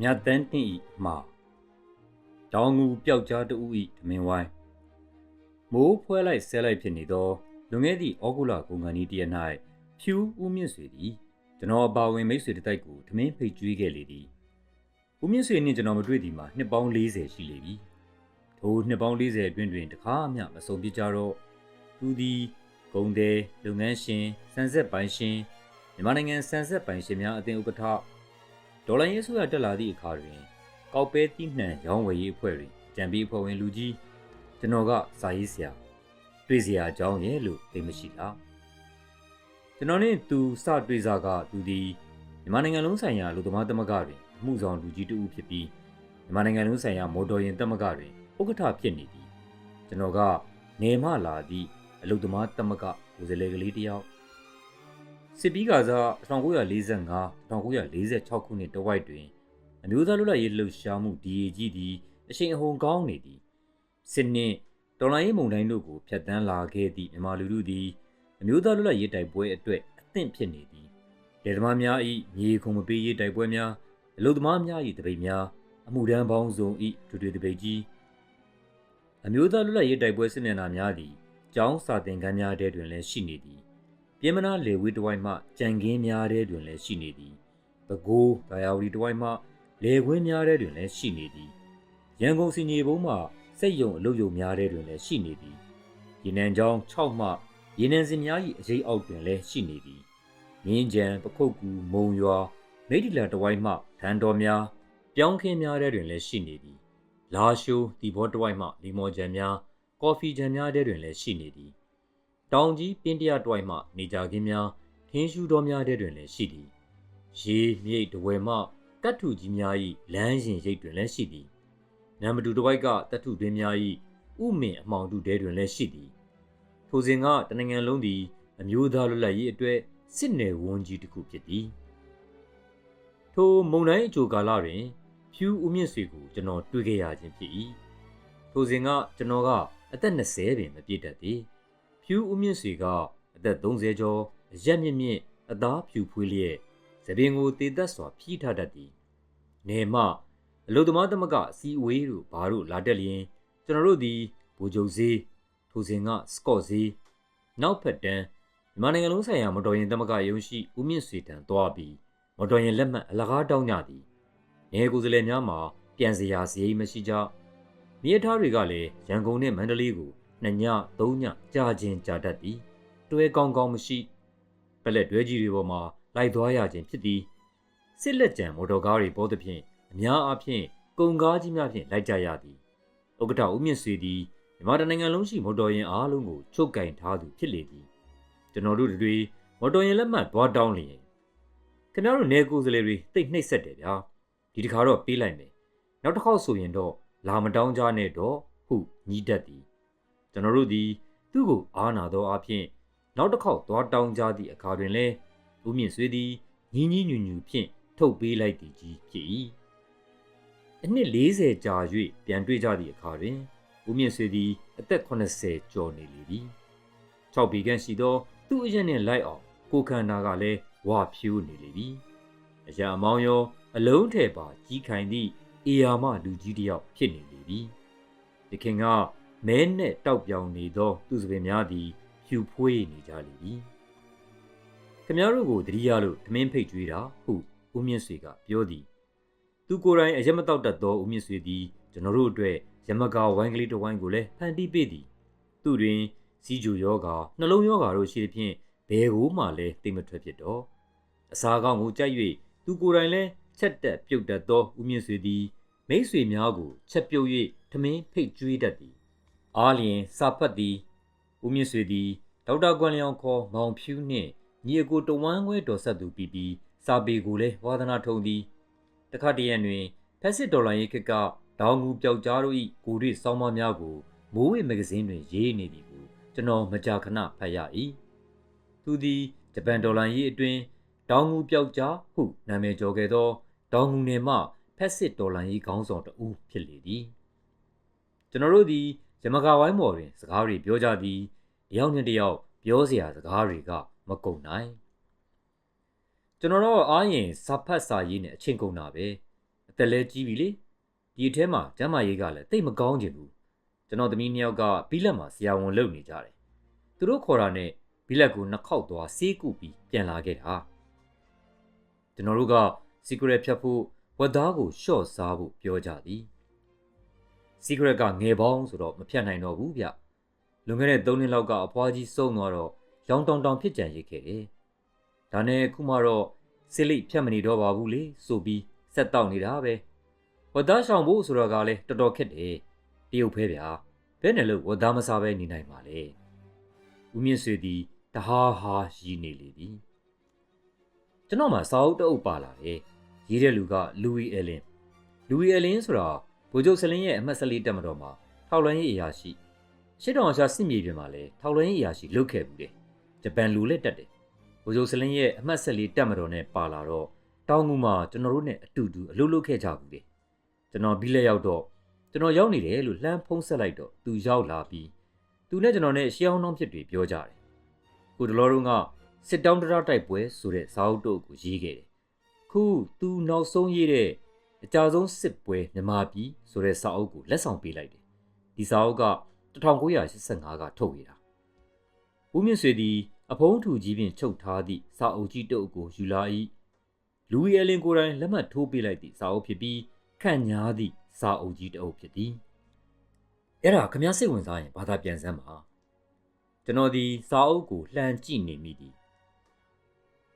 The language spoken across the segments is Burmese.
မြတ်တန်းတင်ဤမှာတောင်ငူပျောက်ကြားတူဤဓမင်ဝိုင်းမိုးဖွဲလိုက်ဆဲလိုက်ဖြစ်နေသောလွန်ခဲ့သည့်ဩဂုလကုန်ကန်ဤတရ၌ဖြူဦးမြင့်ဆွေသည်ကျွန်တော်အပါဝင်မိတ်ဆွေတစ်တိုက်ကိုဓမင်းဖိတ်ကျွေးခဲ့လေသည်ဦးမြင့်ဆွေနှင့်ကျွန်တော်မတွေ့သည်မှာနှစ်ပေါင်း40ရှိလေပြီထိုနှစ်ပေါင်း40အတွင်းတွင်တခါမှမဆုံးပြကြတော့သူသည်ဂုံတဲ့လုပ်ငန်းရှင်စံဆက်ပိုင်ရှင်မြန်မာနိုင်ငံစံဆက်ပိုင်ရှင်များအသင်းဥက္ကဋ္ဌ ဒေါ်လာရေးစုရတက်လာသည့်အခါတွင်ကောက်ပဲတိနှံရောင်းဝယ်ရေးအဖွဲ့တွင်ကြံပြီးအဖွဲ့ဝင်လူကြီးကျွန်တော်ကစာရေးဆရာတွေ့စရာအကြောင်းရဲ့လို့သိမရှိလားကျွန်တော်နဲ့သူစတွေ့စားကသူသည်မြန်မာနိုင်ငံလုံးဆိုင်ရာလူသမားသမဂ္ဂတွင်အမှုဆောင်လူကြီးတဦးဖြစ်ပြီးမြန်မာနိုင်ငံလုံးဆိုင်ရာမော်တော်ယာဉ်သမဂ္ဂတွင်ဥက္ကဋ္ဌဖြစ်နေသည်ကျွန်တော်ကနေမလာသည့်အလုသမားသမဂ္ဂကိုယ်စားလှယ်ကလေးတယောက် စစ်ပီးကစား1945 1946ခုနှစ်တဝိုက်တွင်အမျိုးသားလွတ်လပ်ရေးလှုပ်ရှားမှု DAG သည်အရှိန်အဟုန်ကောင်းနေသည်စစ်နှင့်တော်လိုင်းရေးမုန်တိုင်းတို့ကိုဖျက်ဆီးလာခဲ့သည့်မြန်မာလူထုသည်အမျိုးသားလွတ်လပ်ရေးတိုက်ပွဲအတွက်အသင့်ဖြစ်နေသည်ဒေသမားများ၏မြေခုံမပေးရေးတိုက်ပွဲများအလုသမားများ၏တပိတ်များအမှုဒန်းပေါင်းစုံ၏ဒူတွေတပိတ်ကြီးအမျိုးသားလွတ်လပ်ရေးတိုက်ပွဲစစ်မျက်နှာများသည်ကျောင်းစာသင်ခန်းများထဲတွင်လည်းရှိနေသည် ပြင်းမနာလေဝီတဝိုက်မှကြံကင်းများထဲတွင်လည်းရှိနေသည်ပဲခူးဒါယာဝတီတဝိုက်မှလေခွင်းများထဲတွင်လည်းရှိနေသည်ရန်ကုန်စီညီဘုံမှစိတ်ယုံအလုပ်ယုံများထဲတွင်လည်းရှိနေသည်ရေနံချောင်း6မှရေနံစင်များ၏အရေးအောက်တွင်လည်းရှိနေသည်မြင်းကြံပခုတ်ကူမုံရွာမိထီလာတဝိုက်မှဒန်တော်များပြောင်းခင်းများထဲတွင်လည်းရှိနေသည်လာရှိုးဒီဘောတဝိုက်မှလီမော်ကြံများကော်ဖီကြံများထဲတွင်လည်းရှိနေသည် တောင်ကြီးပင်းတရတဝိုက်မှနေကြခင်းများထင်းရှူတော်များထဲတွင်လည်းရှိသည်ရေမြိတ်တဝဲမှကတ်ထူကြီးများ၏လမ်းရင်ရိပ်တွင်လည်းရှိသည်နံပါတူတဝိုက်ကတတ်ထုတွင်များ၏ဥမင်အမောင်တုတဲတွင်လည်းရှိသည်ထိုစဉ်ကတနင်္ဂနွေလုံးသည်အမျိုးသားလွတ်လပ်ရေးအတွက်စစ်နယ်ဝန်ကြီးတစ်ခုဖြစ်သည်ထိုမုံတိုင်းအကြိုကာလတွင်ဖြူဦးမြင့်ဆွေကိုကျွန်တော်တွေ့ခဲ့ရခြင်းဖြစ်၏ထိုစဉ်ကကျွန်တော်ကအသက်20ပင်မပြည့်တတ်သည် ဖြူဦးမြင့်ဆွေကအသက်30ကျော်အရက်မြင့်မြင့်အသားဖြူဖွေးလျက်သပင်ကိုတည်သက်စွာဖြီးထားတတ်သည်နေမအလုသမားသမဂအစည်းအဝေးတို့ဘာတို့လာတက်လျင်ကျွန်တော်တို့သည်ဘူဂျုံဈေးထိုစဉ်ကစကော့ဈေးနောက်ဖက်တန်းမြန်မာနိုင်ငံလုံးဆိုင်ရာမော်တော်ယာဉ်သမဂရုံးရှိဦးမြင့်ဆွေတန်သွားပြီးမော်တော်ယာဉ်လက်မှတ်အလကားတောင်းကြသည်နေကိုယ်စားလှယ်များမှာပြန်စရာစရိတ်မရှိကြမြေထားတွေကလည်းရန်ကုန်နဲ့မန္တလေးကို နှစ်ညသုံးညကြာချင်းကြာတတ်သည်တွဲကောင်းကောင်းမရှိပလက်တွဲကြီးတွေပေါ်မှာလိုက်သွားရခြင်းဖြစ်သည်စစ်လက်ကြံမော်တော်ကားတွေပေါ်သဖြင့်အများအားဖြင့်ကုန်ကားကြီးများဖြင့်လိုက်ကြရသည်ဥက္ကဋ္ဌဦးမြင့်ဆွေသည်မြန်မာနိုင်ငံလုံးရှိမော်တော်ယာဉ်အားလုံးကိုချုပ်ကင်ထားသူဖြစ်လေသည်ကျွန်တော်တို့တွေမော်တော်ယာဉ်လက်မှတ်တွားတောင်းလျင်ခင်ဗျားတို့နေကိုယ်စလေတွေတိတ်နှိပ်ဆက်တယ်ဗျာဒီတခါတော့ပေးလိုက်မယ်နောက်တစ်ခေါက်ဆိုရင်တော့လာမတောင်းကြနဲ့တော့ဟုညီးတတ်သည် ကျွန်တော်တို့သည်သူ့ကိုအားနာသောအဖြစ်နောက်တစ်ခေါက်သွားတောင်းကြသည့်အခါတွင်လည်းဦးမြင့်ဆွေသည်ညီးညီးညူညူဖြင့်ထုတ်ပေးလိုက်သည်ကြီးဖြစ်၏အနှစ်40ကြာ၍ပြန်တွေ့ကြသည့်အခါတွင်ဦးမြင့်ဆွေသည်အသက်80ကျော်နေလေသည်6ပေခန့်ရှိသောသူ့အရက်နှင့်လိုက်အောင်ကိုခန္ဓာကလည်းဝါဖြိုးနေလေပြီအရာအမောင်းရော အလုံးထဲပါကြီးခိုင်သည့်အေယာမလူကြီးတယောက်ဖြစ်နေလေပြီတခင်က မဲနဲ့တောက်ပြောင်နေသော သူစပင်များသည်ဖြူဖွေးနေကြလေပြီခမရတို့ကိုတတိယလို့ထမင်းဖိတ်ကြွေးတာဟုဦးမြင့်ဆွေကပြောသည်သူကိုယ်တိုင်အရက်မတောက်တတ်သောဦးမြင့်ဆွေသည်ကျွန်တော်တို့အတွက်ရမကာဝိုင်းကလေးတစ်ဝိုင်းကိုလည်းဖန်တီးပေးသည်သူတွင်စီဂျူယောဂါနှလုံးယောဂါတို့ရှိသဖြင့်ဘယ်ကိုမှလည်းတိတ်မထွက်ဖြစ်တော့အစာကောင်းကိုကြိုက်၍သူကိုယ်တိုင်လည်းချက်တက်ပြုတ်တတ်သောဦးမြင့်ဆွေသည်မိတ်ဆွေများကိုချက်ပြုတ်၍ထမင်းဖိတ်ကျွေးတတ်သည် အားလျင်စာဖတ်သည်ဦးမြင့်ဆွေသည်ဒေါက်တာကွမ်လျောင်ခေါ်မောင်ဖြူးနှင့်ညီအကိုတဝမ်းခွဲတော်ဆက်သူပြီးပြီးစာပေကိုလည်းဝါသနာထုံသည်တခါတရံတွင်ဖက်စစ်ဒေါ်လာရေးခက်ကဒေါင်ငူပျောက်ကြားတို့၏ကိုရိစောင်းမများကိုမိုးဝေမဂဇင်းတွင်ရေးနေသည်ကိုကျွန်တော်မကြာခဏဖတ်ရ၏သူသည်ဂျပန်ဒေါ်လာရေးအတွင်းဒေါင်ငူပျောက်ကြားဟုနာမည်ကျော်ခဲ့သောဒေါင်ငူနယ်မှဖက်စစ်ဒေါ်လာရေးခေါင်းဆောင်တဦးဖြစ်လေသည်ကျွန်တော်တို့သည် ရမကဝိုင်းပေါ်တွင် စကားတွေပြောကြသည်တယောက်နဲ့တယောက်ပြောစရာစကားတွေကမကုန်နိုင်ကျွန်တော်တော့အားရင်စာဖတ်စာရေးနဲ့အချင်းကုန်တာပဲအသက်လဲကြီးပြီလေဒီအထဲမှာကျမ်းမာရေးကလည်းတိတ်မကောင်းချင်ဘူးကျွန်တော်သမီးနှစ်ယောက်ကဘီလက်မှာဆရာဝန်လုပ်နေကြတယ်သူတို့ခေါ်တာနဲ့ဘီလက်ကိုနှစ်ခေါက်သွားဆေးကုပြီးပြန်လာခဲ့တာကျွန်တော်တို့ကစီကရက်ဖြတ်ဖို့ဝက်သားကိုရှော့စားဖို့ပြောကြသည် စီကရက်ကငယ်ပေါင်းဆိုတော့မဖြတ်နိုင်တော့ဘူးဗျလွန်ခဲ့တဲ့3နှစ်လောက်ကအဖွားကြီးစုံသွားတော့ရောင်တောင်တောင်ဖြစ်ကြံရစ်ခဲ့တယ်ဒါနဲ့ခုမှတော့စစ်လိဖြတ်မနေတော့ပါဘူးလေဆိုပြီးဆက်တောက်နေတာပဲဝတ်သားရှောင်ဖို့ဆိုတော့ကလည်းတော်တော်ခက်တယ်တရုတ်ဖဲဗျာဘယ်နဲ့လို့ဝတ်သားမစားပဲနေနိုင်ပါလေဦးမြင့်ဆွေသည်တဟားဟားရီးနေလေသည်ကျွန်တော်မှစာအုပ်တအုပ်ပါလာတယ်ရေးတဲ့လူကလူဝီအယ်လင်လူဝီအယ်လင်ဆိုတာ ဗိုလ်ချုပ်စလင်းရဲ့အမှတ်14တက်မတော်မှာထောက်လွှမ်းရေးအရာရှိရှစ်တောင်ရှာစစ်မြေပြင်မှာလည်းထောက်လွှမ်းရေးအရာရှိလုပ်ခဲ့ဘူးတယ်ဂျပန်လူလက်တက်တယ်ဗိုလ်ချုပ်စလင်းရဲ့အမှတ်14တက်မတော်နဲ့ပါလာတော့တောင်ငူမှာကျွန်တော်တို့နဲ့အတူတူအလုပ်လုပ်ခဲ့ကြဘူးလေကျွန်တော်ပြီးလက်ရောက်တော့ကျွန်တော်ရောက်နေတယ်လို့လှမ်းဖုံးဆက်လိုက်တော့သူရောက်လာပြီးသူနဲ့ကျွန်တော်နဲ့ရှေးအောင်နှောင်းဖြစ်တွေပြောကြတယ်ကိုတလောတို့ကစစ်တောင်းတရားတိုက်ပွဲဆိုတဲ့ဇာတ်တို့ကိုရေးခဲ့တယ်ခုသူနောက်ဆုံးရေးတဲ့ အကြဆုံးစစ်ပွဲမြမပြည်ဆိုတဲ့စာအုပ်ကိုလက်ဆောင်ပေးလိုက်တယ်ဒီစာအုပ်က1985ကထုတ်ရတာဦးမြင့်ဆွေသည်အဖုံးထူကြီးဖြင့်ချုပ်ထားသည့်စာအုပ်ကြီးတုပ်ကိုယူလာ၏လူဝီအလင်ကိုယ်တိုင်လက်မှတ်ထိုးပေးလိုက်သည့်စာအုပ်ဖြစ်ပြီးခန့်ညားသည့်စာအုပ်ကြီးတအုပ်ဖြစ်သည်အဲ့ဒါခမည်းစိတ်ဝင်စားရင်ဘာသာပြန်စမ်းပါကျွန်တော်ဒီစာအုပ်ကိုလှမ်းကြည့်နေမိသည်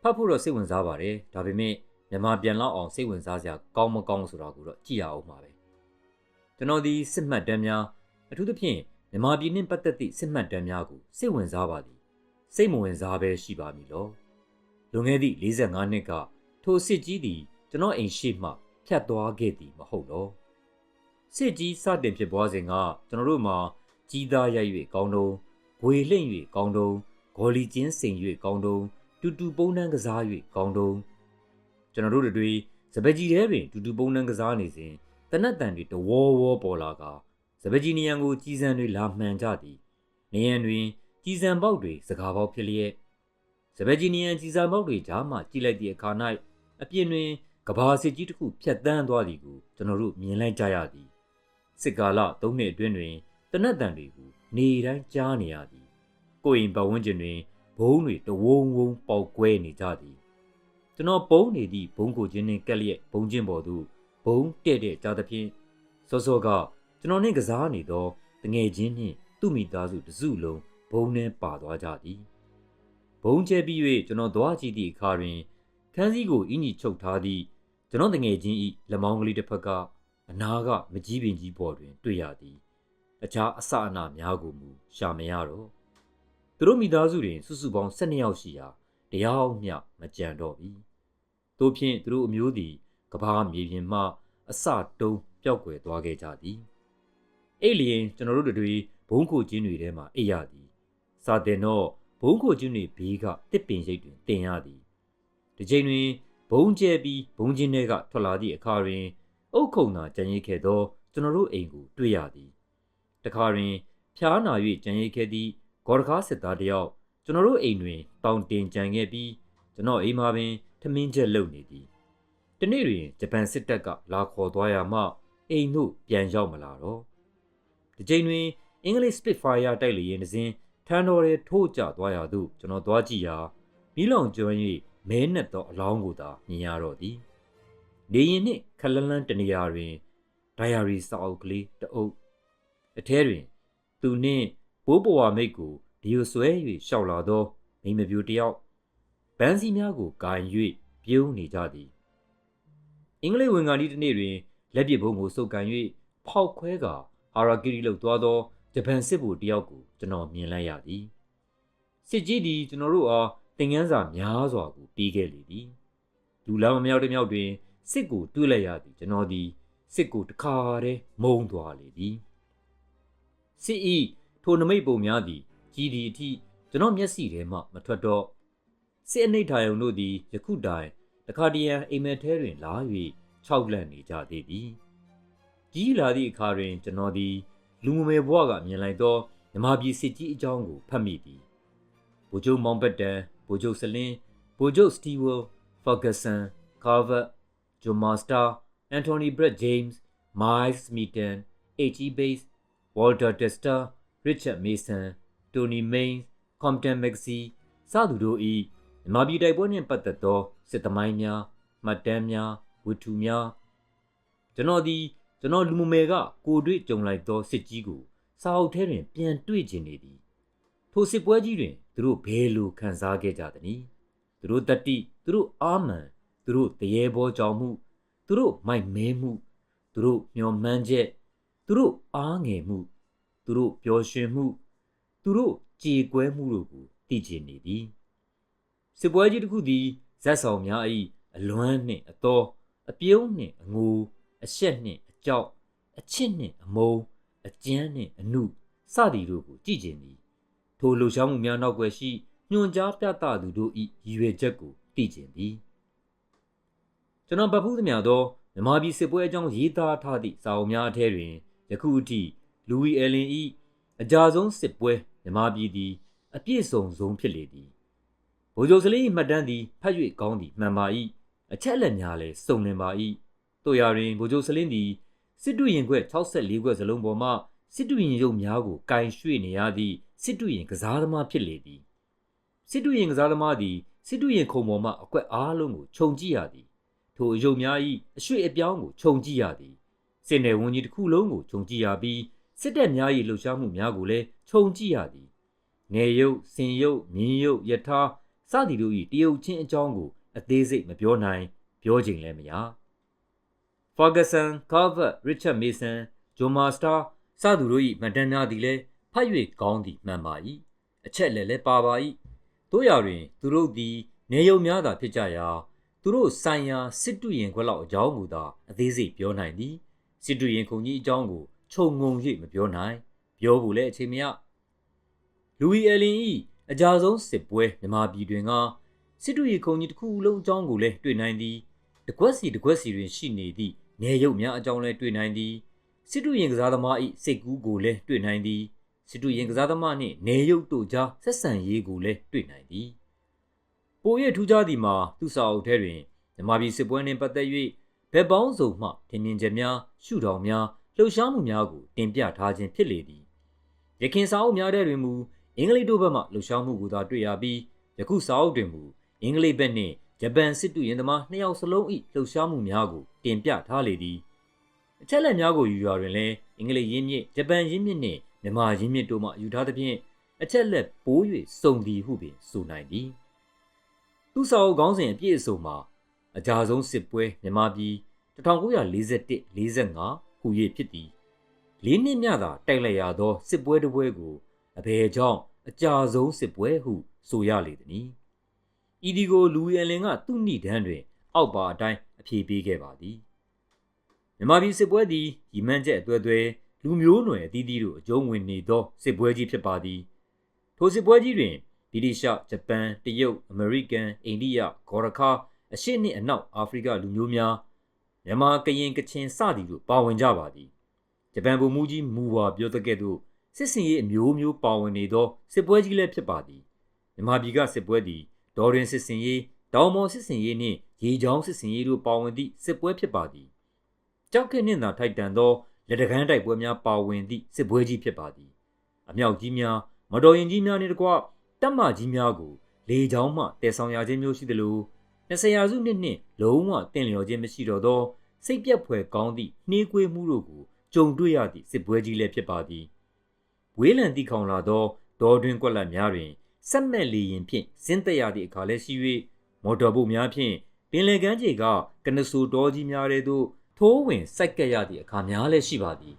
ဖတ်ဖို့တော့စိတ်ဝင်စားပါတယ်ဒါပေမဲ့ မြန်မာပြန်လောက်အောင်စိတ်ဝင်စားစရာကောင်းမကောင်းဆိုတာကိုတော့ကြည့်ရအောင်ပါပဲကျွန်တော်ဒီစစ်မှတ်တမ်းများအထူးသဖြင့်မြန်မာပြည်နှင့်ပတ်သက်သည့်စစ်မှတ်တမ်းများကိုစိတ်ဝင်စားပါသည်စိတ်မဝင်စားဘဲရှိပါမည်လောလွန်ခဲ့သည့်45နှစ်ကထိုစစ်ကြီးသည်ကျွန်တော်အိမ်ရှိမှဖြတ်သွားခဲ့သည်မဟုတ်လောစစ်ကြီးစတင်ဖြစ်ပွားစဉ်ကကျွန်တော်တို့မှာကြီးသားရိုက်၍ကောင်းတုံးဂွေလှိမ့်၍ကောင်းတုံးဂေါ်လီကျင်းစိန်၍ကောင်းတုံးတူတူပုံနှန်းကစား၍ကောင်းတုံး ကျွန်တော်တို့တွေစပကြီးထဲတွင်တူတူပုံနှန်းကစားနေစဉ်တနတ်တန်တွေတဝေါဝေါပေါ်လာကစပကြီးနေရန်ကိုကြီးစံတွေလာမှန်ကြသည်နေရန်တွင်ကြီးစံပေါက်တွေစကားပေါက်ဖြစ်လျက်စပကြီးနေရန်ကြီးစံပေါက်တွေကြားမှကြည့်လိုက်သည့်အခါ၌အပြင်တွင်ကဘာစစ်ကြီးတစ်ခုဖြတ်တန်းသွားသည်ကိုကျွန်တော်တို့မြင်လိုက်ကြရသည်စစ်ကာလ၃နှစ်အတွင်းတွင်တနတ်တန်တွေကိုနေတိုင်းကြားနေရသည်ကိုရင်ပတ်ဝန်းကျင်တွင်ဘုံတွေတဝုံဝုံပေါက်ကွဲနေကြသည် ကျွန်တော်ပုံနေသည့်ဘုံကိုချင်းနှင့်ကက်လျက်ဘုံချင်းပေါ်သို့ဘုံတဲ့တဲ့ကြားသဖြင့်စောစောကကျွန်တော်နှင့်ကစားနေသောတငယ်ချင်းနှင့်သူ့မိသားစုတစုလုံးဘုံနှဲပါသွားကြသည်ဘုံကျဲပြီး၍ကျွန်တော်သွားကြည့်သည့်အခါတွင်ခန်းစည်းကိုအင်ကြီးချုပ်ထားသည့်ကျွန်တော်တငယ်ချင်း၏လက်မောင်းကလေးတစ်ဖက်ကအနာကမကြီးပင်ကြီးပေါ်တွင်တွေ့ရသည်အခြားအစအနများကိုမူရှာမရတော့သူတို့မိသားစုတွင်စုစုပေါင်း12ယောက်ရှိရာတရားမျှမကြံတော့ပြီ တို့ဖြင့်သူတို့အမျိုးသည်ကဘာမြေပြင်မှအစတုံးပျောက်ကွယ်သွားခဲ့ကြသည်အဲ့လျင်ကျွန်တော်တို့တွေဘုံခိုချင်းတွေထဲမှာအိပ်ရသည်စာတင်တော့ဘုံခိုချင်းတွေဘေးကတစ်ပင်ရိပ်တွင်တင်ရသည်ဒီချိန်တွင်ဘုံကျဲပြီးဘုံချင်းတွေကထွက်လာသည့်အခါတွင် အုတ်ခုံသာကြံရိပ်ခဲ့သောကျွန်တော်တို့အိမ်ကိုတွေ့ရသည်တခါတွင်ဖျားနာ၍ကြံရိပ်ခဲ့သည့်ဂေါ်ဒကားစစ်သားတယောက်ကျွန်တော်တို့အိမ်တွင်တောင်တင်ကြံခဲ့ပြီးကျွန်တော်အိမ်မှာပင် ထမင်းချက်လုပ်နေသည်တနေ့တွင်ဂျပန်စစ်တပ်ကလာခေါ်သွားရမှအိမ်သို့ပြန်ရောက်မလာတော့ဒီချိန်တွင်အင်္ဂလိပ် Spitfire တိုက်လေယာဉ်တစ်စင်းထန်တော်ရဲထိုးကျသွားရာသို့ကျွန်တော်သွားကြည့်ရာမီးလောင်ကျွမ်း၍မဲနဲ့သောအလောင်းကိုသာမြင်ရတော့သည်နေရင်နှင့်ခလလန်းတနေရာတွင်ဒိုင်ယာရီစာအုပ်ကလေးတအုပ်အထဲတွင် သူနှင့်ဘိုးဘဝမိတ်ကိုဒီကိုဆွဲ၍ရှောက်လာသောမိမပြူတယောက် ဗန်းစီများကိုဂိုင်၍ပြုံးနေကြသည်အင်္ဂလိပ်ဝင်ကန်ဒီတနေ့တွင်လက်ပစ်ဘုံကိုစုပ်ကန်၍ဖောက်ခွဲကာဟာရာကီရီလှုပ်သွားသောဂျပန်စစ်ဗိုလ်တယောက်ကိုကျွန်တော်မြင်လိုက်ရသည်စစ်ကြီးသည်ကျွန်တော်တို့အားတင်ငန်းစာများစွာကိုပြီးခဲ့လေသည်လူလာမမြောက်တဲ့မြောက်တွင်စစ်ကိုတွေးလိုက်ရသည်ကျွန်တော်သည်စစ်ကိုတခါတည်းမုံသွားလေသည်စစ်ဤထိုနမိတ်ပုံများသည်ကြီးဒီအထိကျွန်တော်မျက်စိထဲမှမထွက်တော့ စစ်အနှိဋ္ဌာယုံတို့သည်ယခုတိုင်တခါတရံအိမ်မက်ထဲတွင်လာ၍ခြောက်လန့်နေကြသေးသည်ကြီးလာသည့်အခါတွင်ကျွန်တော်သည် လူမမယ်ဘဝကမြင်လိုက်သောမြမပြည်စစ်ကြီးအကြောင်းကိုဖတ်မိသည်ဗိုလ်ချုပ်မောင်ပက်တန်ဗိုလ်ချုပ်စလင်းဗိုလ်ချုပ်စတီဝယ်ဖာဂဆန်ကာဗတ်ဂျိုမာစတာ Anthony Brett James Miles Smithon H.E. Bates Walter Testa Richard Mason Tony Mains Compton Maxey စသူတို့၏မြန်မာ ပြည်တိုက်ပွဲနှင့်ပတ်သက်သောစစ်သမိုင်းများမှတ်တမ်းများဝတ္ထုများကျွန်တော်သည်ကျွန်တော်လူမမယ်ကကိုတွေ့ကြုံလိုက်သောစစ်ကြီးကိုစာအုပ်ထဲတွင်ပြန်တွေ့ကျင်နေသည်ထိုစစ်ပွဲကြီးတွင်သူတို့ဘယ်လိုခံစားခဲ့ကြသနည်းသူတို့တတိသူတို့အာမန်သူတို့တရေဘောကြောင်မှုသူတို့မိုက်မဲမှုသူတို့မျောမှန်းချက်သူတို့အားငယ်မှုသူတို့ပျော်ရွှင်မှုသူတို့ကြေကွဲမှုတို့ကိုသိချင်နေသည် စစ်ပွဲကြီးတစ်ခုသည်ဇက်ဆောင်များ၏အလွမ်းနှင့်အတော်အပြုံးနှင့်အငိုအရှက်နှင့်အကြောက်အချစ်နှင့်အမုန်းအကျန်းနှင့်အနုစသည်တို့ကိုကြည့်ကျင်သည်ထိုလှူရှားမှုများနောက်ွယ်ရှိညွန်ကြားပြသသူတို့၏ရည်ရွယ်ချက်ကိုသိကျင်သည်ကျွန်တော်ဗဖူးသမျှသောမြမပြည်စစ်ပွဲအကြောင်းရေးသားထားသည့်စာအုပ်များအထဲတွင်ယခုအထိလူဝီအယ်လင်၏အကြဆုံးစစ်ပွဲမြမပြည်သည်အပြည့်စုံဆုံးဖြစ်လေသည် ဗိုလ်ချုပ်စလင်း၏မှတ်တမ်းသည်ဖတ်၍ကောင်းသည်မှန်ပါ၏အချက်လက်များလည်းစုံလင်ပါ၏တို့ရာတွင်ဗိုလ်ချုပ်စလင်းသည်စစ်တူရင်ခွက်64ခွက်စလုံးပေါ်မှစစ်တူရင်ရုပ်များကိုကင်ရွှေ့နေရသည့်စစ်တူရင်ကစားသမားဖြစ်လေသည်စစ်တူရင်ကစားသမားသည်စစ်တူရင်ခုံပေါ်မှအကွက်အားလုံးကိုခြုံကြည့်ရသည်ထိုအယုတ်များ၏အရွှေ့အပြောင်းကိုခြုံကြည့်ရသည်စစ်နယ်ဝန်ကြီးတစ်ခုလုံးကိုခြုံကြည့်ရပြီးစစ်တပ်များ၏လှုပ်ရှားမှုများကိုလည်းခြုံကြည့်ရသည်နေရုပ်စင်ရုပ်မြင်းရုပ်ယထာ စသည်တို့၏တရုတ်ချင်းအကြောင်းကိုအသေးစိတ်မပြောနိုင် ပြောချိန်လည်းမရ Ferguson, Calvert, Richard Mason, John Master စသူတို့၏မှတ်တမ်းများသည်လည်းဖတ်၍ကောင်းသည်မှန်ပါ၏အချက်လည်းလည်းပါပါ၏တို့ရာတွင် သူတို့သည်နေယုံများသာဖြစ်ကြရာသူတို့ဆိုင်ရာစစ်တူရင်ခွက်လောက်အကြောင်းမူသာအသေးစိတ်ပြောနိုင်သည်စစ်တူရင်ခုံကြီးအကြောင်းကိုခြုံငုံ၍မပြောနိုင် ပြောဖို့လည်းအချိန်မရလူဝီအယ်လင်၏ အကြဆုံးစစ်ပွဲမြန်မာပြည်တွင်ကစစ်တူရင်ခုံကြီးတစ်ခုလုံးအကြောင်းကိုလည်းတွေ့နိုင်သည်တကွက်စီတကွက်စီတွင်ရှိနေသည့်နေရုပ်များအကြောင်းလည်းတွေ့နိုင်သည်စစ်တူရင်ကစားသမား၏စိတ်ကူးကိုလည်းတွေ့နိုင်သည်စစ်တူရင်ကစားသမားနှင့်နေရုပ်တို့ကြားဆက်ဆံရေးကိုလည်းတွေ့နိုင်သည်ပိုရထူးခြားသည်မှာသူ့စာအုပ်ထဲတွင်မြမပြည်စစ်ပွဲနှင့်ပတ်သက်၍ဗက်ပေါင်းစုံမှထင်မြင်ချက်များရှုထောင်များလှုပ်ရှားမှုများကိုတင်ပြထားခြင်းဖြစ်လေသည်ရခင်စာအုပ်များထဲတွင်မူ အင်္ဂလိပ်တို့ဘက်မှလှုပ်ရှားမှုကိုသာတွေ့ရပြီးယခုစာအုပ်တွင်မူအင်္ဂလိပ်ဘက်နှင့်ဂျပန်စစ်တူရင်သမားနှစ်ယောက်စလုံး၏လှုပ်ရှားမှုများကိုတင်ပြထားလေသည်အချက်လက်များကိုယူရာတွင်လည်းအင်္ဂလိပ်ရင်းမြစ်ဂျပန်ရင်းမြစ်နှင့်မြန်မာရင်းမြစ်တို့မှယူထားသဖြင့်အချက်လက်ပိုး၍စုံသည်ဟုပင်ဆိုနိုင်သည်သူစာအုပ်ခေါင်းစဉ်အပြည့်အစုံမှာအကြဆုံးစစ်ပွဲမြန်မာပြည်1941-45ခု၍ဖြစ်သည်လေးနှစ်မြသာတိုက်လိုက်ရသောစစ်ပွဲတစ်ပွဲကို အဘယ်ကြောင့်အကြဆုံးစစ်ပွဲဟု ဆိုရလေသည်။ဤဒီကိုလူရန်လင်ကသူ့ဏိဒန်းတွင် အောက်ပါအတိုင်းအပြေးပေးခဲ့ပါသည်။မြမပြည်စစ်ပွဲသည်ရီမန်းချက်အသွဲသွဲလူမျိုးနွယ်အသီးသီးတို့အကျုံးဝင်နေသောစစ်ပွဲကြီးဖြစ်ပါသည်။ထိုစစ်ပွဲကြီးတွင်ဗြိတိရှဂျပန်တရုတ်အမေရိကန်အိန္ဒိယဂေါ်ရခါအရှေ့နှင့်အနောက်အာဖရိကလူမျိုးများမြန်မာကရင်ကချင်စသည်တို့ပါဝင်ကြပါသည်ဂျပန်ဗိုလ်မှူးကြီးမူဝါပြောတဲ့ကဲ့သို့ စစ်စင်ရေးအမျိုးမျိုးပါဝင်နေသောစစ်ပွဲကြီးလည်းဖြစ်ပါသည်မြန်မာပြည်ကစစ်ပွဲသည်ဒေါ်ရင်စစ်စင်ရေးတောင်မော်စစ်စင်ရေးနှင့်ရေချောင်းစစ်စင်ရေးတို့ပါဝင်သည့်စစ်ပွဲဖြစ်ပါသည်ကြောက်ခက်နှင့်သာထိုက်တန်သောလက်တကမ်းတိုက်ပွဲများပါဝင်သည့်စစ်ပွဲကြီးဖြစ်ပါသည်အမြောက်ကြီးများမတော်ရင်ကြီးများနှင့်တကွတပ်မကြီးများကိုလေချောင်းမှတည်ဆောင်ရခြင်းမျိုးရှိသလို20ရာစုနှစ်နှင့်လုံးဝတင့်လျော်ခြင်းမရှိတော့သောစိတ်ပြက်ဖွယ်ကောင်းသည့်နှေးကွေးမှုတို့ကိုကြုံတွေ့ရသည့်စစ်ပွဲကြီးလည်းဖြစ်ပါသည် ဝေးလံတိခေါင်လာသောဒေါ်တွင်ကွက်လက်များတွင်စက်မဲ့လီရင်ဖြင့်ဇင်းသက်ရသည့်အခါလည်းရှိ၍မော်တော်ဘုတ်များဖြင့်ပင်လယ်ကမ်းခြေကကနဆူတော်ကြီးများတဲ့သို့ထိုးဝင်စိုက်ကက်ရသည့်အခါများလည်းရှိပါသည်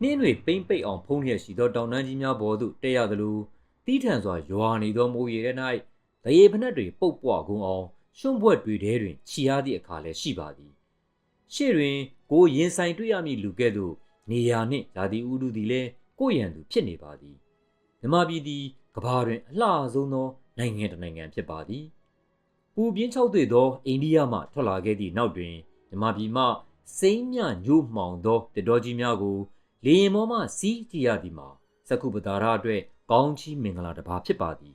နှင်းတွေပိမ့်ပိတ်အောင်ဖုံးလျက်ရှိသောတောင်တန်းကြီးများပေါ်သို့တက်ရသလိုတီးထန်စွာရွာနေသောမိုးရေထဲ၌တရေဖနက်တွေပုတ်ပွားကုန်အောင်ရွှွန့်ဘွက်တွေထဲတွင်ခြီရသည့်အခါလည်းရှိပါသည်ရှေ့တွင်ကိုရင်ဆိုင်တွေ့ရမည့်လူကဲ့သို့နေရာနှင့်ဓာတိဥဒုသည်လည်း ကိုရန်သူဖြစ်နေပါသည်မြမပြည်သည်ကဘာတွင်အလှဆုံးသောနိုင်ငံတစ်နိုင်ငံဖြစ်ပါသည်ပူပြင်းချောက်သွေသောအိန္ဒိယမှထွက်လာခဲ့သည့်နောက်တွင်မြမပြည်မှစိမ့်မြညို့မှောင်သောတတော်ကြီးများကိုလေရင်မောမှစီးကြည့်ရသည်မှာစကုပတာရအတွက်ကောင်းချီးမင်္ဂလာတစ်ပါးဖြစ်ပါသည်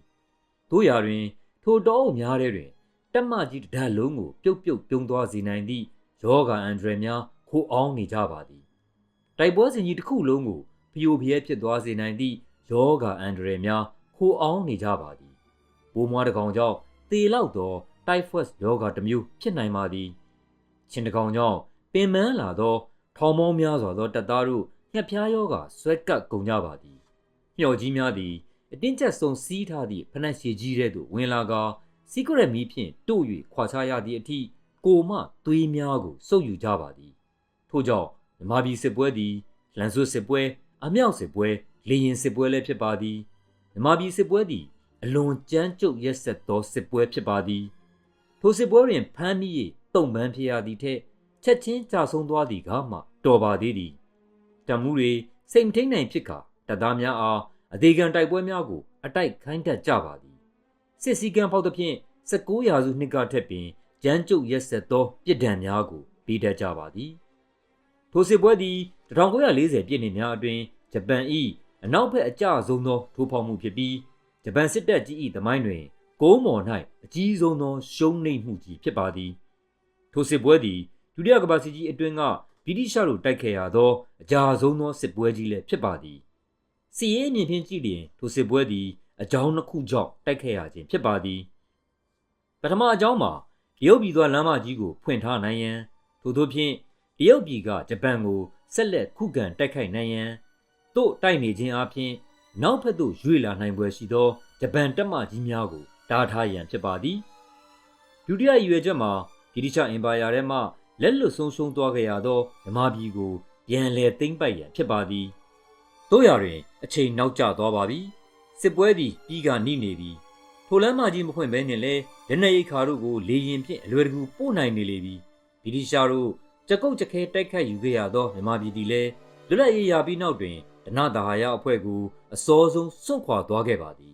တို့ရာတွင် ထိုတောအုပ်များထဲတွင်တက်မကြီးတဒတ်လုံးကိုပြုတ်ပြုတ်ပြုံးသွားစေနိုင်သည့်ယောဂအန်ဒရယ်များခိုးအောင်နေကြပါသည်တိုက်ပွဲစဉ်ကြီးတစ်ခုလုံးကို ဖျို့ဖျဲဖြစ်သွားစေနိုင်သည့်ယောဂအန်ဒရယ်များခိုးအောင်နေကြပါသည်ပိုးမွားတစ်ကောင်ကြောင့်သေလောက်သောတိုက်ဖွက်ယောဂတစ်မျိုးဖြစ်နိုင်ပါသည်ချင်းတစ်ကောင်ကြောင့်ပင်မန်းလာသော ထောင်မောင်းများစွာသောတပ်သားတို့ညှက်ဖျားယောဂဆွဲကပ်ကုန်ကြပါသည်မျှော်ကြီးများသည်အတင်းကျပ်ဆုံးစီးထားသည့်ဖနက်ရှည်ကြီးတဲ့သို့ဝင်လာကာစီကရက်မီဖြင့်တို့၍ခွာချရသည့်အထိကိုမသွေးများကိုစုပ်ယူကြပါသည်ထို့ကြောင့်မြမပြည်စစ်ပွဲသည်လန်ဆွတ်စစ်ပွဲ အမြောက်စစ်ပွဲလေရင်စစ်ပွဲလည်းဖြစ်ပါသည်မြမပြည်စစ်ပွဲသည်အလွန်ကြမ်းကြုတ်ရက်ဆက်သောစစ်ပွဲဖြစ်ပါသည်ထိုစစ်ပွဲတွင်ဖမ်းမိ၍တုံပန်းဖြစ်ရသည့်ထက်ချက်ချင်းကြာဆုံးသွားသည်ကမှတော်ပါသေးသည်တမှုတွေစိတ်မထိန်နိုင်ဖြစ်ကာတပ်သားများအားအသေးခံတိုက်ပွဲများကိုအတိုက်ခိုင်းတတ်ကြပါသည်စစ်စည်းကမ်းဖောက်သဖြင့်19ရာစုနှစ်ကထက်ပင်ကြမ်းကြုတ်ရက်ဆက်သောပြစ်ဒဏ်များကိုပေးတတ်ကြပါသည် ထိုစစ်ပွဲသည်1940ပြည့်နှစ်များအတွင်းဂျပန်၏အနောက်ဘက်အကျဆုံးသောထိုးဖောက်မှုဖြစ်ပြီးဂျပန်စစ်တပ်ကြီး၏သမိုင်းတွင်ကုန်းမော်၌အကြီးဆုံးသောရှုံးနိမ့်မှုကြီးဖြစ်ပါသည်ထိုစစ်ပွဲသည်ဒုတိယကမ္ဘာစစ်ကြီးအတွင်းကဗြိတိရှတို့တိုက်ခဲ့ရသောအကြာဆုံးသောစစ်ပွဲကြီးလည်းဖြစ်ပါသည်စီရေးမြင်ဖြင့်ကြည့်လျင်ထိုစစ်ပွဲသည်အကြောင်းတစ်ခုကြောင့်တိုက်ခဲ့ရခြင်းဖြစ်ပါသည်ပထမအကြောင်းမှာတရုတ်ပြည်သွားလမ်းမကြီးကိုဖွင့်ထားနိုင်ရန်ထို့သောဖြင့် တရုတ်ပြည်ကဂျပန်ကိုဆက်လက်ခုခံတိုက်ခိုက်နိုင်ရန်တို့တိုက်နေခြင်းအပြင်နောက်ဖက်သို့ရွေ့လာနိုင်ပွဲရှိသောဂျပန်တပ်မကြီးများကိုတားထားရန်ဖြစ်ပါသည်ဒုတိယရည်ရွယ်ချက်မှာဗြိတိရှအင်ပါယာထဲမှလက်လွတ်ဆုံးရှုံးသွားခဲ့ရသောဓမ္မပြည်ကိုပြန်လည်သိမ်းပိုက်ရန်ဖြစ်ပါသည်တို့ရတွင် အချိန်နောက်ကျသွားပါပြီစစ်ပွဲသည်ပြီးကနိနေပြီထိုလမ်းမကြီးမဖွင့်ဘဲနဲ့လဲလက်နက်ရိတ်ခါတို့ကိုလေရင်ဖြင့်အလွယ်တကူပို့နိုင်နေလေပြီဗြိတိရှားတို့ ကြကုတ်ကြခဲတိုက်ခတ်ယူခဲ့ရသောမြန်မာပြည်သည်လည်းလွတ်လပ်ရေးရပြီးနောက်တွင်ဒနတာဟာယအဖွဲ့ကိုအစောဆုံးစွန့်ခွာသွားခဲ့ပါသည်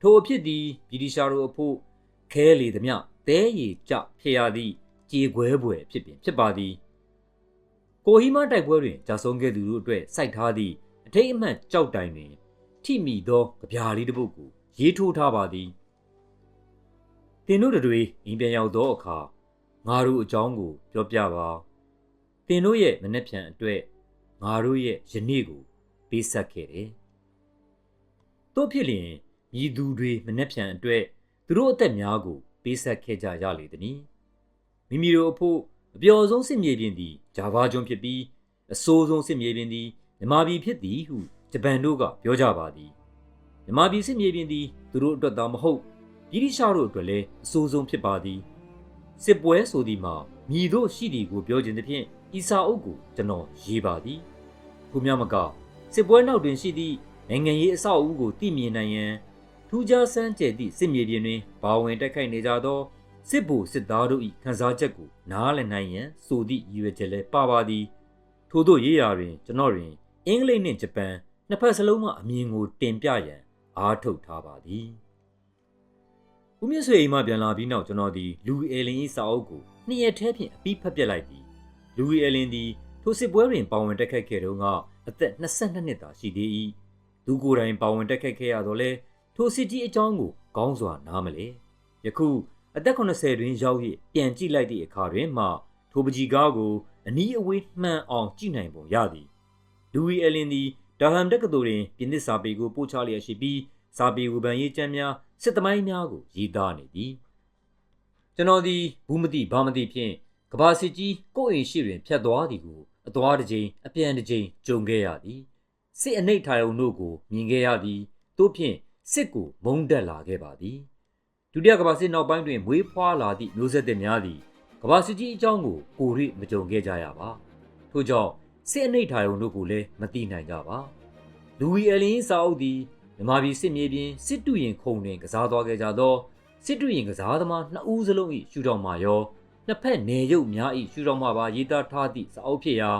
ထိုအဖြစ်သည်ဗြိတိရှားတို့အဖို့ခဲလေသည်မြတဲရည်ကြဖြစ်ရသည့်ကြေခွဲပွဲဖြစ်ပင်ဖြစ်ပါသည်ကိုဟီမာတိုက်ပွဲတွင်ကြာဆုံးခဲ့သူတို့အတွက်စိုက်ထားသည့်အထိတ်အမှန်ကြောက်တိုင်တွင်ထိမိသောကြပြားလေးတစ်ပုဒ်ကိုရေးထိုးထားပါသည်တင်တို့တွေအိမ်ပြန်ရောက်သောအခါငါတို့အကြောင်းကိုပြောပြပါ တင်တို့ရဲ့မနှက်ဖြန်အတွက်ငါတို့ရဲ့ယနေ့ကိုပေးဆက်ခဲ့တယ်တို့ဖြစ်လျင်မြည်သူတွေမနှက်ဖြန်အတွက်သူတို့အသက်များကိုပေးဆက်ခဲ့ကြရလေသည်မိမိတို့အဖို့အပျော်ဆုံးစစ်မြေပြင်သည်ဂျာဗာကျွန်းဖြစ်ပြီးအဆိုးဆုံးစစ်မြေပြင်သည်မြမာပြည်ဖြစ်သည်ဟုဂျပန်တို့ကပြောကြပါသည်မြမာပြည်စစ်မြေပြင်သည်သူတို့အတွက်သာမဟုတ်ဗြိတိရှတို့အတွက်လည်းအဆိုးဆုံးဖြစ်ပါသည်စစ်ပွဲဆိုသည်မှာမြည်တို့ရှိသည်ကိုပြောခြင်းသဖြင့် ဤစာအုပ်ကိုကျွန်တော်ရေးပါသည်ခုမြမကစစ်ပွဲနောက်တွင်ရှိသည့်နိုင်ငံရေးအဆောက်အဦကိုတည်မြင်နိုင်ရန်ထူးခြားဆန်းကျယ်သည့်စစ်မြေပြင်တွင်ဘာဝင်တိုက်ခိုက်နေကြသောစစ်ဗိုလ်စစ်သားတို့၏ခံစားချက်ကိုနားလည်နိုင်ရန်ဆိုသည့်ရည်ရွယ်ချက်လည်းပါပါသည်ထို့သောရေးရာတွင်ကျွန်တော်တွင်အင်္ဂလိပ်နှင့်ဂျပန်နှစ်ဖက်စလုံးမှအမြင်ကိုတင်ပြရန်အားထုတ်ထားပါသည်ဦးမြင့်ဆွေအိမ်မှပြန်လာပြီးနောက်ကျွန်တော်သည်လူအဲလင်၏စာအုပ်ကိုနှစ်ရက်ထဲဖြင့်အပြီးဖတ်ပြလိုက်သည် လူအဲလင်သည်ထိုစစ်ပွဲတွင်ပါဝင်တက်ခတ်ခဲ့တုန်းကအသက်22နှစ်သာရှိသေး၏သူကိုယ်တိုင်ပါဝင်တက်ခတ်ခဲ့ရတော့လဲထိုစစ်ကြီးအကြောင်းကိုကောင်းစွာနားမလဲယခုအသက်80တွင်ရောက်၍ပြန်ကြည့်လိုက်သည့်အခါတွင်မှထိုပကြီးကားကိုအနီးအဝေးမှန်အောင်ကြည့်နိုင်ပုံရသည်လူဝီအလင်သည်ဒါဟမ်တက္ကသိုလ်တွင်ပြင်သစ်စာပေကိုပို့ချလျက်ရှိပြီးစာပေဝေဖန်ရေးကျမ်းများစစ်သမိုင်းများကိုရေးသားနေသည်ကျွန်တော်သည်ဘူးမသိဘာမသိဖြင့် ကဘာစစ်ကြီးကိုယ့်အိမ်ရှိတွင်ဖြတ်သွားသည်ကိုအသွားတစ်ကြိမ်အပြန်တစ်ကြိမ်ကြုံခဲ့ရသည်စစ်အနှိတ်ထိုင်ုံတို့ကိုမြင်ခဲ့ရသည်တို့ဖြင့်စစ်ကိုမုန်းတက်လာခဲ့ပါသည်ဒုတိယကမ္ဘာစစ်နောက်ပိုင်းတွင်မွေးဖွားလာသည့်မျိုးဆက်သစ်များသည်ကမ္ဘာစစ်ကြီးအကြောင်းကိုကိုရိမကြုံခဲ့ကြရပါထို့ကြောင့်စစ်အနှိတ်ထာယုံတို့ကိုလည်းမသိနိုင်ကြပါလူဝီအလင်းစာအုပ်သည်မြမပြည်စစ်မြေပြင်စစ်တူရင်ခုံတွင်ကစားသွားခဲ့ကြသောစစ်တူရင်ကစားသမားနှစ်ဦးစလုံး၏ရှူတော်မှာရော နှစ်ဖက်နေရုပ်များ၏ရှူတော်မှာပါရေးသားထားသည့်စာအုပ်ဖြစ်ရာ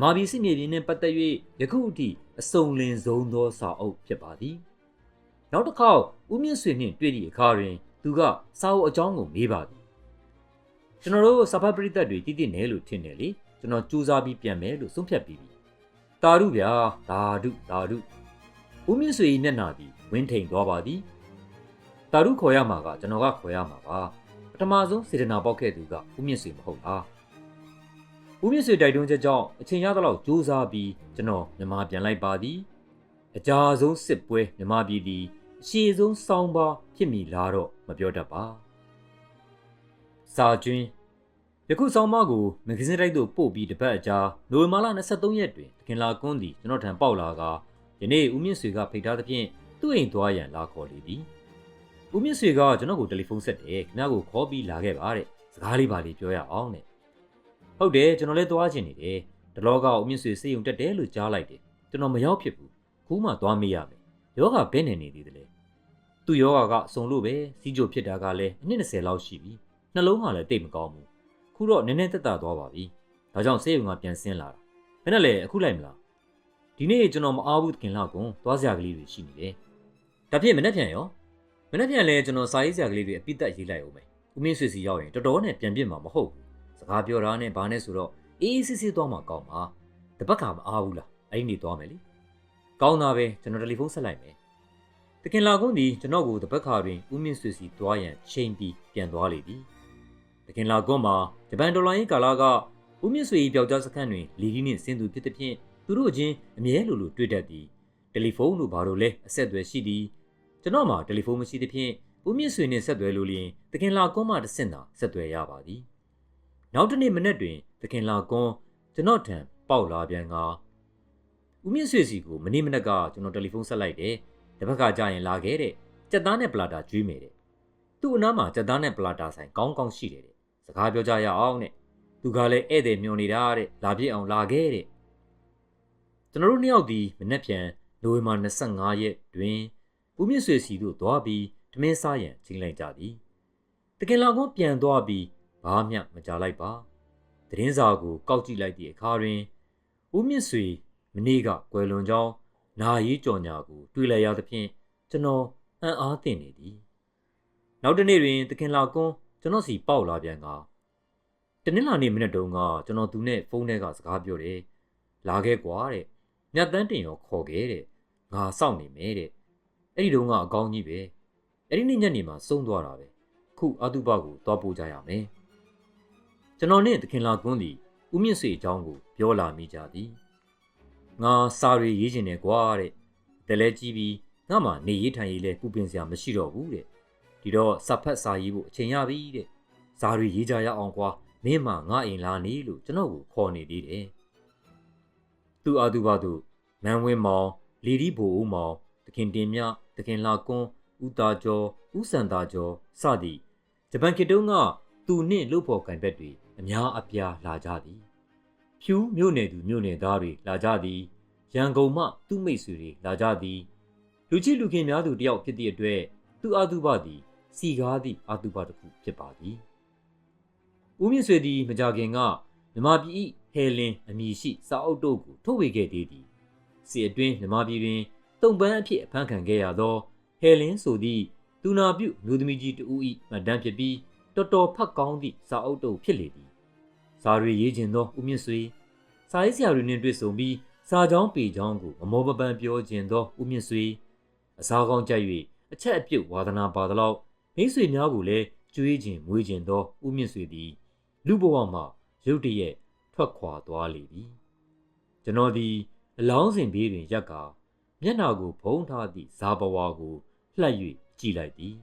မြမပြည်စစ်မြေပြင်နှင့်ပတ်သက်၍ယခုအထိအစုံလင်ဆုံးသောစာအုပ်ဖြစ်ပါသည်နောက်တစ်ခေါက်ဦးမြင့်ဆွေနှင့်တွေ့သည့်အခါတွင် သူကစာအုပ်အကြောင်းကိုမေးပါသည်ကျွန်တော်တို့စာဖတ်ပရိသတ်တွေတည်တည်နေလို့ထင်တယ်လေကျွန်တော်စူးစမ်းပြီးပြန်မယ်လို့ဆုံးဖြတ်ပြီးပြီတာရုဗျာတာရုတာရုဦးမြင့်ဆွေ၏မျက်နှာသည်ဝင်းထိန်သွားပါသည်တာရုခေါ်ရမှာကကျွန်တော်ကခေါ်ရမှာပါပ ထမဆုံးစေတနာပေါက်ခဲ့သူကဦးမြင့်ဆွေမဟုတ်လားဦးမြင့်ဆွေတိုက်တွန်းချက်ကြောင့်အချိန်ရသလောက်စူးစမ်းပြီးကျွန်တော်မြန်မာပြန်လိုက်ပါသည်အကြာဆုံးစစ်ပွဲမြန်မာပြည်သည်အရှိဆုံးစောင်းပါဖြစ်မိလားတော့မပြောတတ်ပါစာကျွင်းယခုဆောင်မကိုမဂ္ဂဇင်းတိုက်သို့ပို့ပြီးတပတ်အကြာနိုဝင်ဘာလ23ရက်တွင်တခင်လာကွန်းသည်ကျွန်တော်ထံပေါက်လာကယနေ့ဦးမြင့်ဆွေကဖိတ်ထားသဖြင့်သူ့အိမ်သွားရန်လာခေါ်လေသည် ဦးမြင့်ဆွေကကျွန်တော်ကိုတယ်လီဖုန်းဆက်တယ်ခင်ဗျားကိုခေါ်ပြီးလာခဲ့ပါတဲ့စကားလေးပါလေးပြောရအောင်တဲ့ဟုတ်တယ်ကျွန်တော်လည်းသွားချင်နေတယ်ဒလောကဦးမြင့်ဆွေစေယုံတက်တယ်လို့ကြားလိုက်တယ်ကျွန်တော်မရောက်ဖြစ်ဘူးခုမှသွားမေးရမယ်ယောဂဘယ်နဲ့နေသေးတယ်လဲသူ့ယောဂကအစုံလို့ပဲစီးကြိုဖြစ်တာကလည်းအနည်း20လောက်ရှိပြီနှလုံးကလည်းတိတ်မကောင်းဘူးခုတော့နည်းနည်းသက်သာသွားပါပြီဒါကြောင့်စေယုံကပြန်ဆင်းလာတာဘယ်နဲ့လဲအခုလိုက်မလားဒီနေ့ကျွန်တော်မအားဘူးခင်လောက်ကွန်သွားစရာကလေးတွေရှိနေတယ်ဒါဖြင့်မနေ့ပြန်ရော မနေ့ပြန်လဲကျွန်တော်စာရေးစရာကလေးတွေအပိသက်ရေးလိုက်အောင်မယ်ဦးမင်းဆွေစီရောက်ရင်တော်တော်နဲ့ပြန်ပြစ်မှာမဟုတ်ဘူးစကားပြောတာနဲ့ဘာနဲ့ဆိုတော့အေးအေးဆေးဆေးသွားမှာကောင်းပါတပတ်ကမအားဘူးလားအဲ့ဒီနေသွားမယ်လေကောင်းတာပဲကျွန်တော်တယ်လီဖုန်းဆက်လိုက်မယ်တခင်လာကွန်းဒီကျွန်တော်ကိုတပတ်ခါတွင်ဦးမင်းဆွေစီသွားရန်ချိန်ပြီးပြန်သွားလေသည်တခင်လာကွန်းမှာဂျပန်ဒေါ်လာရင်းကာလာကဦးမြင့်ဆွေ၏ပျောက်ကြားစခန်းတွင်လီဒီနှင့်ဆင်းသူဖြစ်သည်ဖြင့်သူတို့ချင်းအမြဲလိုလိုတွေ့တတ်သည်တယ်လီဖုန်းတို့ဘာလို့လဲအဆက်အသွယ်ရှိသည် ကျွန်တော်မှာတယ်လီဖုန်းမရှိသဖြင့်ဦးမြင့်ဆွေနှင့်ဆက်သွယ်လို့လျင်တခင်လာကွန်းမှတဆင့်သာဆက်သွယ်ရပါသည်နောက်တစ်နေ့မနေ့တွင်တခင်လာကွန်းကျွန်တော်ထံပေါက်လာပြန်ကဦးမြင့်ဆွေစီကိုမနေ့မနေ့ကကျွန်တော်တယ်လီဖုန်းဆက်လိုက်တယ်တပတ်ကကြာရင်လာခဲ့တဲ့ကြက်သားနဲ့ပလာတာကျွေးမယ်တဲ့သူ့အနားမှာကြက်သားနဲ့ပလာတာဆိုင်ကောင်းကောင်းရှိတယ်တဲ့စကားပြောကြရအောင်တဲ့သူကလည်းဧည့်သည်မျောနေတာတဲ့လာပြည့်အောင်လာခဲ့တဲ့ကျွန်တော်တို့နှစ်ယောက်ဒီမနေ့ပြန်နိုဝင်ဘာ25ရက်တွင် ဦးမြင့်ဆွေစီတို့သွားပြီးထမင်းစားရန်ချိန်လိုက်ကြသည်တကယ်လောက်ကွန်ပြန်သွားပြီးဘာမှမကြားလိုက်ပါသတင်းစာကိုကောက်ကြည့်လိုက်သည့်အခါတွင်ဦးမြင့်ဆွေမနေ့ကကွယ်လွန်ကြောင်းနာရေးကြော်ညာကိုတွေ့လိုက်ရသဖြင့်ကျွန်တော်အံ့အားသင့်နေသည်နောက်တစ်နေ့တွင်တခင်လာကွန်းကျွန်တော်စီပေါက်လာပြန်ကတနင်္လာနေ့မနေ့တုန်းကကျွန်တော်သူနဲ့ဖုန်းထဲကစကားပြောတယ်လာခဲ့ကွာတဲ့မြတ်တန်းတင်ရောခေါ်ခဲ့တဲ့ငါစောင့်နေမယ်တဲ့ အဲ့ဒီတုန်းကအကောင်းကြီးပဲအဲ့ဒီနေ့ညနေမှာစုံသွားတာပဲခုအတုပကိုသွားပို့ကြရမယ်ကျွန်တော်နဲ့တခင်လာကွန်းသည်ဦးမြင့်စေအကြောင်းကိုပြောလာမိကြသည်ငါစာရီရေးချင်တယ်ကွာတဲ့တလဲကြီးပြီးငါမှနေရေးထိုင်ရေးလဲပူပင်စရာမရှိတော့ဘူးတဲ့ဒီတော့စာဖတ်စာရေးဖို့အချိန်ရပြီတဲ့စာရီရေးကြရအောင်ကွာမင်းမငါအိမ်လာနေလို့ကျွန်တော်ကိုခေါ်နေသေးတယ်သူအာသူဘာသူမန်ဝင်းမောင်လီဒီဘိုဦးမောင်တခင်တင်မြ တခင်လာကွန်းဦးတာကျော်ဦးစံတာကျော်စသည်ဂျပန်ခေတုံးကသူနှင့်လုပ်ဖို့ကံဘက်တွေအများအပြားလာကြသည်ဖြူမြို့နယ်သူမြို့နယ်သားတွေလာကြသည်ရန်ကုန်မှသူ့မိတ်ဆွေတွေလာကြသည်လူချစ်လူခင်များသူတယောက်ဖြစ်သည့်အတွက်သူအာတုပသည်စီကားသည့်အာတုပတစ်ခုဖြစ်ပါသည်ဦးမြင့်ဆွေသည်မကြခင်ကမြမပြည်၏ဟဲလင်အမည်ရှိစာအုပ်တို့ကိုထုတ်ဝေခဲ့သေးသည်စီအတွင်းမြမပြည်တွင် တုံပန်းအဖြစ်အဖမ်းခံခဲ့ရသောဟဲလင်ဆိုသည့်သူနာပြုမျိုးသမီးကြီးတဦး၏မှတ်တမ်းဖြစ်ပြီးတော်တော်ဖတ်ကောင်းသည့်စာအုပ်တို့ဖြစ်လေသည်စာရီရေးခြင်းသောဦးမြင့်ဆွေစာရေးဆရာတွေနှင့်တွေ့ဆုံပြီးစာကြောင်းပေကြောင်းကိုအမောပပန်းပြောခြင်းသောဦးမြင့်ဆွေအစားကောင်းကြိုက်၍အချက်အပြုတ်ဝါသနာပါသလောက်မိတ်ဆွေများကိုလည်းကျွေးခြင်းမွေးခြင်းသောဦးမြင့်ဆွေသည်လူဘဝမှရုတ်တရက်ထွက်ခွာသွားလေသည်ကျွန်တော်သည်အလောင်းစင်ဘေးတွင်ရက်က မျက်နာကိုဖုံးထားသည့်ဇာဘဝကိုလှက်၍ကြည့်လိုက်သည်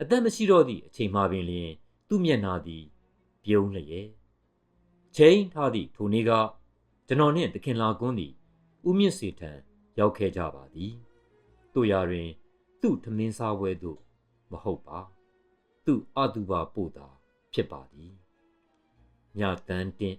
အသက်မရှိတော့သည့်အချိန်မှပင်လျှင်သူ့မျက်နာသည်ပြုံးလျက်ချိန်ထားသည့်ထိုနေ့ကကျွန်တော်နှင့်တခင်လာကွန်းသည်ဦးမြင့်စေထံရောက်ခဲ့ကြပါသည်တို့ရာတွင် သူ့ထမင်းစားပွဲသို့မဟုတ်ပါသူ့အတုပါပို့တာဖြစ်ပါသည်မြတန်းတင်